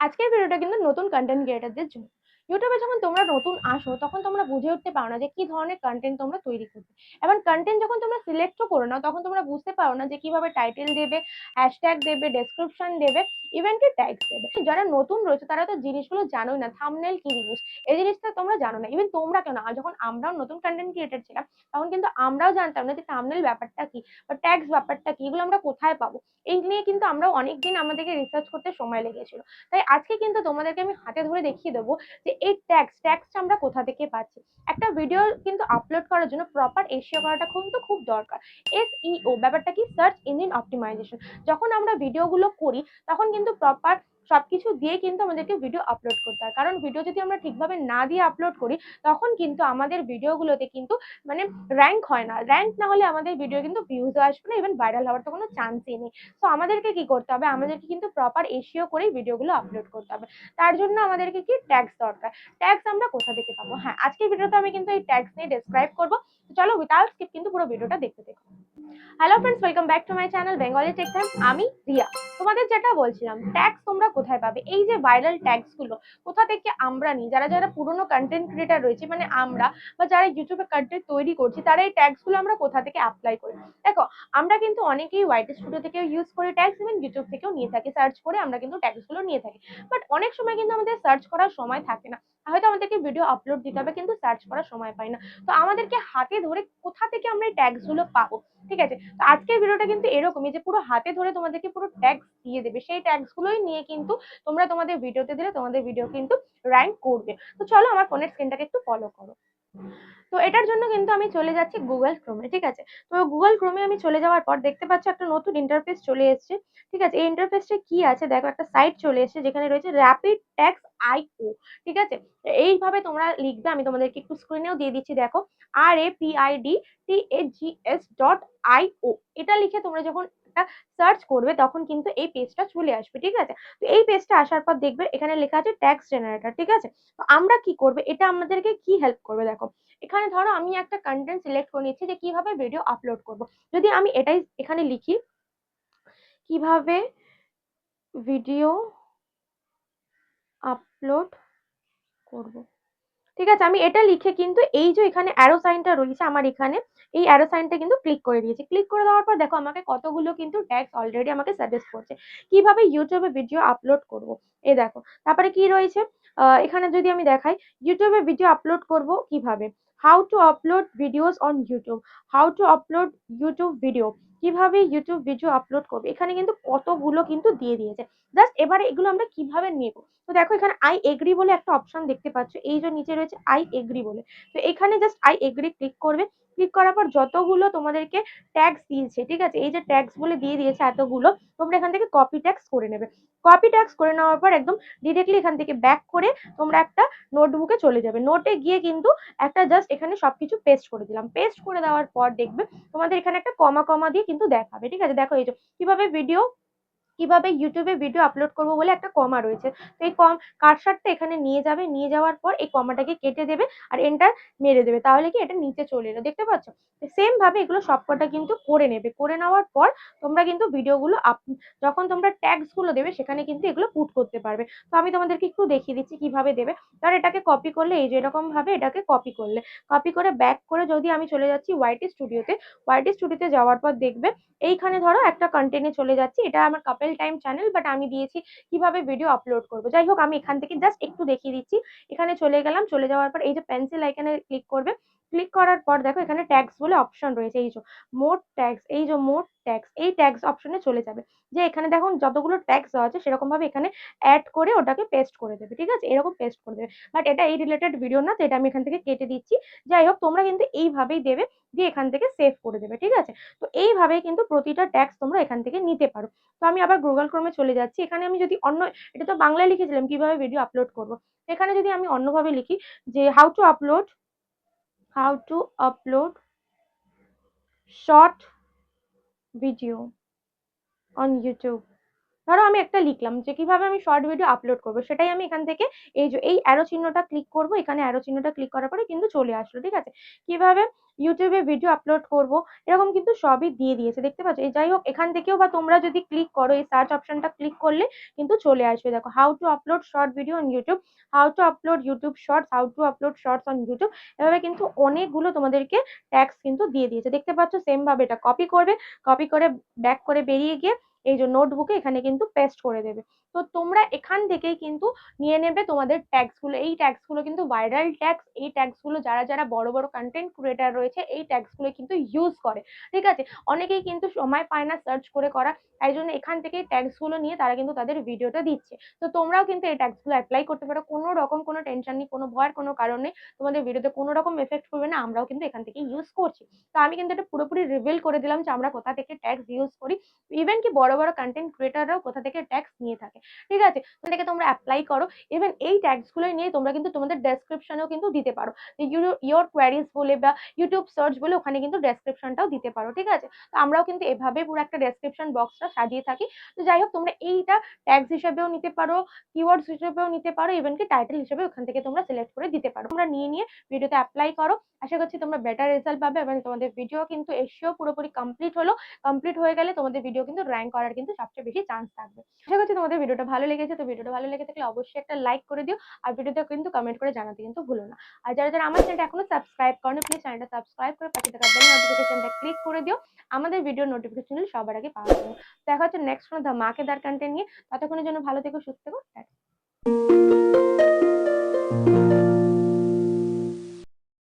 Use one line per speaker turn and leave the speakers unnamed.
আজকের ভিডিওটা কিন্তু নতুন কন্টেন্ট ক্রিয়েটারদের জন্য। ইউটিউবে যখন তোমরা নতুন আসো, তখন তোমরা বুঝে উঠতে পারো না যে কি ধরনের কন্টেন্ট তোমরা তৈরি করবে। এবার কন্টেন্ট যখন তোমরা সিলেক্টও করো না, তখন তোমরা বুঝতে পারো না যে কীভাবে টাইটেল দেবে হ্যাশট্যাগ দেবে ডেসক্রিপশন দেবে ইভেন্টের ট্যাক্স দেবে। যারা নতুন রয়েছে, তারা তো জিনিসগুলো জানোই না থামনেল কি জিনিস? এই জিনিসটা তোমরা জানো না। ইভেন তোমরা কেন? যখন আমরাও নতুন কন্টেন্ট ক্রিয়েটার ছিলাম, তখন কিন্তু আমরাও জানতাম না যে থামনেল ব্যাপারটা কি বা ট্যাক্স ব্যাপারটা কি, এগুলো আমরা কোথায় পাবো? এই নিয়ে কিন্তু আমরা অনেকদিন আমাদেরকে রিসার্চ করতে সময় লেগেছিল। তাই আজকে কিন্তু তোমাদেরকে আমি হাতে ধরে দেখিয়ে দেবো যে এই ট্যাক্স ট্যাক্সটা আমরা কোথা থেকে পাচ্ছি। একটা ভিডিও কিন্তু আপলোড করার জন্য প্রপার এশিয়া করাটা কিন্তু খুব দরকার। এসইও ব্যাপারটা কি? সার্চ ইঞ্জিন অপটিমাইজেশন যখন আমরা ভিডিওগুলো করি, তখন কিন্তু প্রপার সবকিছু দিয়ে কিন্তু আমাদেরকে ভিডিও আপলোড করতে হয়। কারণ ভিডিও যদি আমরা ঠিকভাবে না দিয়ে আপলোড করি, তখন কিন্তু আমাদের ভিডিওগুলোতে কিন্তু মানে র্যাঙ্ক হয় না। র্যাঙ্ক না হলে আমাদের ভিডিও কিন্তু ভিউজও আসবে না ইভেন ভাইরাল হওয়ার তো কোনো চান্সই নেই। তো আমাদেরকে কি করতে হবে? আমাদেরকে কিন্তু প্রপার এসিও করেই ভিডিওগুলো আপলোড করতে হবে। তার জন্য আমাদেরকে কি ট্যাক্স দরকার? ট্যাক্স আমরা কোথা থেকে পাবো? হ্যাঁ আজকের ভিডিওতে আমি কিন্তু এই ট্যাক্স নিয়ে ডেসক্রাইব করব। চলো উইথাউট স্কিপ কিন্তু পুরো ভিডিওটা দেখতে দেখো hello friends welcome back to my channel Bengali Tech Time আমি রিয়া। তোমাদের যেটা বলছিলাম ট্যাক্স তোমরা কোথায় পাবে? এই যে ভাইরাল ট্যাক্সগুলো, কোথা থেকে আমরা নিই? যারা যারা পুরনো কন্টেন্ট ক্রিয়েটার রয়েছে মানে আমরা বা যারা ইউটিউবে কন্টেন্ট তৈরি করছি, তারা এই ট্যাক্সগুলো আমরা কোথা থেকে অ্যাপ্লাই করি? দেখো, আমরা কিন্তু অনেকেই হোয়াইট স্টুডিও থেকেও ইউজ করি ট্যাক্স ইভেন ইউটিউব থেকেও নিয়ে থাকি। সার্চ করে আমরা কিন্তু ট্যাক্সগুলো নিয়ে থাকি। বাট অনেক সময় কিন্তু আমাদের সার্চ করার সময় থাকে না। হয়তো আমাদেরকে ভিডিও আপলোড দিতে হবে, কিন্তু সার্চ করার সময় পাই না। তো আমাদেরকে হাতে ধরে কোথা থেকে আমরা এই ট্যাক্সগুলো পাবো? ঠিক আছে? তো আজকের ভিডিওটা কিন্তু এরকমই যে পুরো হাতে ধরে তোমাদেরকে পুরো ট্যাক্স দিয়ে দেবে। সেই ট্যাক্স গুলোই নিয়ে কিন্তু তোমরা তোমাদের ভিডিওতে দিলে তোমাদের ভিডিও কিন্তু র্যাঙ্ক করবে। তো চলো আমার ফোনের স্ক্রিনটাকে একটু ফলো করো। তো এটার জন্য কিন্তু আমি চলে যাচ্ছি গুগল ক্রোমে ঠিক আছে? তো গুগল ক্রোমে আমি চলে যাওয়ার পর দেখতে পাচ্ছ একটা নতুন ইন্টারফেস চলে এসেছে, ঠিক আছে? এই ইন্টারফেসটা কি আছে? দেখো একটা সাইট চলে এসেছে যেখানে রয়েছে র্যাপিড ট্যাক্স আইও ঠিক আছে? এইভাবে তোমরা লিখবে, আমি তোমাদেরকে একটু স্ক্রিনেও দিয়ে দিচ্ছি, দেখো। আর A P I D T A G S dot IO এটা লিখে তোমরা যখন একটা সার্চ করবে, তখন কিন্তু এই পেজটা চলে আসবে, ঠিক আছে? তো এই পেজটা আসার পর দেখবে এখানে লেখা আছে ট্যাক্স জেনারেটর ঠিক আছে? তো আমরা কি করবে? এটা আমাদেরকে কি হেল্প করবে দেখো? এখানে ধরো আমি একটা কন্টেন্ট সিলেক্ট করে নিচ্ছি যে কীভাবে ভিডিও আপলোড করব। যদি আমি এটাই এখানে লিখি, কীভাবে ভিডিও আপলোড করব? ঠিক আছে? আমি এটা লিখে কিন্তু এই যে এখানে অ্যারো সাইনটা রয়েছে আমার এখানে, এই অ্যারো সাইনটা কিন্তু ক্লিক করে দিয়েছি। ক্লিক করে দেওয়ার পর দেখো আমাকে কতগুলো কিন্তু ট্যাক্স অলরেডি আমাকে সাজেস্ট করছে। কীভাবে ইউটিউবে ভিডিও আপলোড করব? এ দেখো, তারপরে কি রয়েছে? এখানে যদি আমি দেখাই ইউটিউবে ভিডিও আপলোড করব কীভাবে? How to upload videos on YouTube how to upload YouTube video কীভাবে ইউটিউব ভিডিও আপলোড করবে? এখানে কিন্তু কতগুলো কিন্তু দিয়ে দিয়েছে। জাস্ট এবারে এগুলো আমরা কীভাবে নেব? তো দেখো এখানে আই এগ্রি বলে একটা অপশন দেখতে পাচ্ছ। এই যে নিচে রয়েছে আই এগ্রি বলে। তো এখানে জাস্ট আই এগ্রি ক্লিক করবে। ক্লিক করার পর যতগুলো তোমাদেরকে ট্যাক্স দিয়েছে, ঠিক আছে? এই যে ট্যাক্স বলে দিয়ে দিয়েছে এতগুলো, তোমরা এখান থেকে কপি ট্যাক্স করে নেবে। কপি ট্যাক্স করে নেওয়ার পর একদম ডিরেক্টলি এখান থেকে ব্যাক করে তোমরা একটা নোটবুকে চলে যাবে। নোটে গিয়ে কিন্তু একটা জাস্ট এখানে সবকিছু পেস্ট করে দিলাম। পেস্ট করে দেওয়ার পর দেখবে তোমাদের এখানে একটা কমা কমা দিয়ে কিন্তু দেখাবে, ঠিক আছে? দেখো এই যে, কীভাবে ভিডিও কীভাবে ইউটিউবে ভিডিও আপলোড করব বলে একটা কমা রয়েছে। তো এই কম কারসারটা এখানে নিয়ে যাবে, নিয়ে যাওয়ার পর এই কমাটাকে কেটে দেবে আর এন্টার মেরে দেবে। তাহলে কি এটা নিচে চলে এলো, দেখতে পাচ্ছ? সেম ভাবে এগুলো সবকটা কিন্তু করে নেবে। করে নেওয়ার পর তোমরা কিন্তু ভিডিওগুলো আপ যখন তোমরা ট্যাগসগুলো দেবে, সেখানে কিন্তু এগুলো পুট করতে পারবে। তো আমি তোমাদেরকে একটু দেখিয়ে দিচ্ছি কীভাবে দেবে। তার এটাকে কপি করলে, এই যে এরকম ভাবে এটাকে কপি করলে। কপি করে ব্যাক করে যদি আমি চলে যাচ্ছি ওয়াইটি স্টুডিওতে ওয়াইটি স্টুডিওতে যাওয়ার পর দেখবে, এইখানে ধরো একটা কন্টেন্টে চলে যাচ্ছি। এটা আমার কাপেল টাইম চ্যানেল বাট আমি দিয়েছি কীভাবে ভিডিও আপলোড করব। যাই হোক, আমি এখান থেকে জাস্ট একটু দেখিয়ে দিচ্ছি। এখানে চলে গেলাম, চলে যাওয়ার পর এই যে পেন্সিল আইকানে ক্লিক করবে ক্লিক করার পর দেখো এখানে ট্যাক্স বলে অপশন রয়েছে। এই যে মোট ট্যাক্স এই যে মোট ট্যাক্স এই ট্যাক্স অপশনে চলে যাবে। যে এখানে দেখুন যতগুলো ট্যাক্স দেওয়া আছে সেরকম ভাবে এখানে অ্যাড করে ওটাকে পেস্ট করে দেবে, ঠিক আছে? এরকম পেস্ট করে দেবে। বাট এটা এই রিলেটেড ভিডিও না, তো এটা আমি এখান থেকে কেটে দিচ্ছি। যাই হোক, তোমরা কিন্তু এইভাবেই দেবে, দিয়ে এখান থেকে সেভ করে দেবে, ঠিক আছে? তো এইভাবেই কিন্তু প্রতিটা ট্যাক্স তোমরা এখান থেকে নিতে পারো। তো আমি আবার গুগল ক্রমে চলে যাচ্ছি। এখানে আমি যদি অন্য, এটা তো বাংলায় লিখেছিলাম, কীভাবে ভিডিও আপলোড করব? এখানে যদি আমি অন্যভাবে লিখি যে how to upload how to upload short video on YouTube ধরো আমি একটা লিখলাম যে কীভাবে আমি শর্ট ভিডিও আপলোড করব, সেটাই আমি এখান থেকে এই যে, এই অ্যারো চিহ্নটা ক্লিক করব, এখানে অ্যারো চিহ্নটা ক্লিক করার পরে কিন্তু চলে আসলো, ঠিক আছে? কীভাবে ইউটিউবে ভিডিও আপলোড করব, এরকম কিন্তু সবই দিয়ে দিয়েছে, দেখতে পাচ্ছ? এই যাই হোক, এখান থেকেও বা তোমরা যদি ক্লিক করো, এই সার্চ অপশনটা ক্লিক করলে কিন্তু চলে আসবে। দেখো how to upload short video on YouTube how to upload YouTube shorts how to upload shorts on YouTube এভাবে কিন্তু অনেকগুলো তোমাদেরকে ট্যাক্স কিন্তু দিয়ে দিয়েছে। দেখতে পাচ্ছ? সেমভাবে এটা কপি করবে কপি করে ব্যাক করে বেরিয়ে গিয়ে এই যে নোটবুকে এখানে কিন্তু পেস্ট করে দেবে। তো তোমরা এখান থেকেই কিন্তু নিয়ে নেবে তোমাদের ট্যাক্সগুলো। এই ট্যাক্সগুলো কিন্তু ভাইরাল ট্যাক্স এই ট্যাক্সগুলো যারা যারা বড় বড় কন্টেন্ট ক্রিয়েটার রয়েছে, এই ট্যাক্সগুলো কিন্তু ইউজ করে, ঠিক আছে? অনেকেই কিন্তু সময় পায় না সার্চ করে করা, তাই জন্য এখান থেকেই ট্যাক্সগুলো নিয়ে তারা কিন্তু তাদের ভিডিওটা দিচ্ছে। তো তোমরাও কিন্তু এই ট্যাক্সগুলো অ্যাপ্লাই করতে পারো, কোনো রকম কোনো টেনশন নেই, কোনো ভয়ের কোনো কারণ তোমাদের ভিডিওতে কোনো রকম এফেক্ট করবে না, আমরাও কিন্তু এখান থেকে ইউজ করছি। তো আমি কিন্তু এটা পুরোপুরি রিভিল করে দিলাম যে আমরা কোথা থেকে ট্যাক্স ইউজ করি। ইভেন কি বড় বড় কন্টেন্ট ক্রিয়েটাররাও কোথা থেকে ট্যাক্স নিয়ে থাকে। ঠিক আছে? থেকে তোমরা অ্যাপ্লাই করো। ইভেন এই ট্যাক্সগুলো নিয়ে তোমরা কিন্তু তোমাদের ডেসক্রিপশনেও কিন্তু দিতে পারো। ইয়োর কোয়ারিজ বলে বা ইউটিউব সার্চ বলে ওখানে কিন্তু ডেসক্রিপশনটাও দিতে পারো, ঠিক আছে? তো আমরাও কিন্তু এভাবে পুরো একটা ডেসক্রিপশন বক্সটা সাজিয়ে থাকি। তো যাই হোক, তোমরা এইটা ট্যাক্স হিসেবেও নিতে পারো কিওয়ার্ডস হিসেবেও নিতে পারো ইভেন কি টাইটেল হিসেবে ওখান থেকে তোমরা সিলেক্ট করে দিতে পারো। তোমরা নিয়ে নিয়ে ভিডিওতে অ্যাপ্লাই করো। আশা করছি তোমরা বেটার রেজাল্ট পাবে এবং তোমাদের ভিডিও কিন্তু এসেও পুরোপুরি কমপ্লিট হলো। কমপ্লিট হয়ে গেলে তোমাদের ভিডিও কিন্তু র্যাঙ্ক করার কিন্তু সবচেয়ে বেশি চান্স থাকবে। আশা করছি তোমাদের ভিডিওটা ভালো লেগেছে, তো ভিডিওটা ভালো লেগে থাকলে অবশ্যই একটা লাইক করে দিও আর ভিডিওতে কিন্তু কমেন্ট করে জানাতে কিন্তু ভুলো না। আর যারা যারা আমার চ্যানেলটা এখনও সাবস্ক্রাইব করো প্লিজ চ্যানেলটা সাবস্ক্রাইব করে পাশে থাকা বেল নোটিফিকেশনটা ক্লিক করে দিও। আমাদের ভিডিও নোটিফিকেশন সবার আগে পাওয়ার জন্য দেখা হচ্ছে নেক্সট কোনো দার কন্টেন্ট নিয়ে। ততক্ষণের জন্য ভালো থেকো, সুস্থ থেকো।